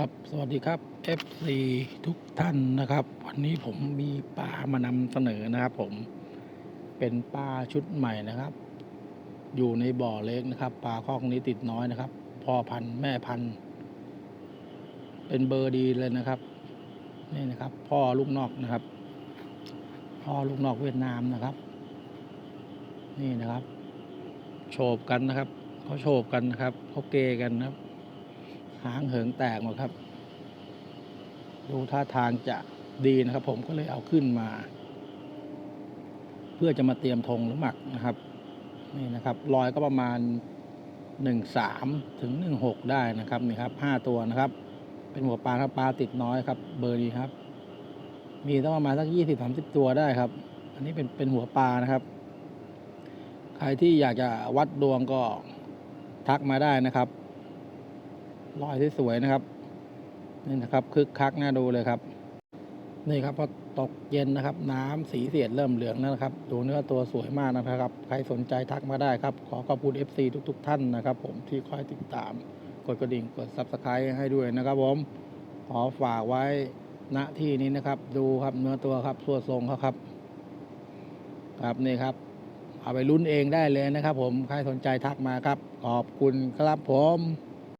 ครับสวัสดีครับ FC ทุกท่านนะครับ วันนี้ผมมีปลามานำเสนอนะครับ ผมเป็นปลาชุดใหม่นะครับ อยู่ในบ่อเล็กนะครับปลาคอกนี้ติดน้อยนะครับพ่อพันธุ์แม่พันธุ์เป็นเบอร์ดีเลยนะครับนี่นะครับ พ่อลูกนอกนะครับ พ่อลูกนอกเวียดนามนะครับ นี่นะครับ โฉบกันนะครับเขาโฉบกันนะครับเขาเกกันนะครับ หางเหิงแตกหมดครับ ดูท่าทางจะดีนะครับ ผมก็เลยเอาขึ้นมา เพื่อจะมาเตรียมธงหรือหมักนะครับนี่นะครับรอยก็ประมาณหนึ่งสามถึงหนึ่งหกได้นะครับนี่ครับห้าตัวนะครับ เป็นหัวปลาครับปลาติดน้อยครับ เบอร์นี้ครับ มีต้องประมาณสักยี่สิบสามสิบตัวได้ครับ อันนี้เป็นเป็นหัวปลานะครับ ใครที่อยากจะวัดดวงก็ทักมาได้นะครับ รอยที่สวยนะครับนี่นะครับคึกคักน่าดูเลยครับ นี่ครับพอตกเย็นนะครับ น้ำสีเสียดเริ่มเหลืองแล้วนะครับ ดูเนื้อตัวสวยมากนะครับ ใครสนใจทักมาได้ครับ ขอขอบคุณ FC ทุก ๆ ท่านนะครับ ผมที่คอยติดตาม กดกระดิ่งกด Subscribe ให้ด้วยนะครับผมขอฝากไว้ณที่นี้นะครับ ดูครับเนื้อตัวครับส่วนทรงเขาครับ ครับนี่ครับ เอาไปลุ้นเองได้เลยนะครับ ผมใครสนใจทักมาครับ ขอบคุณครับผม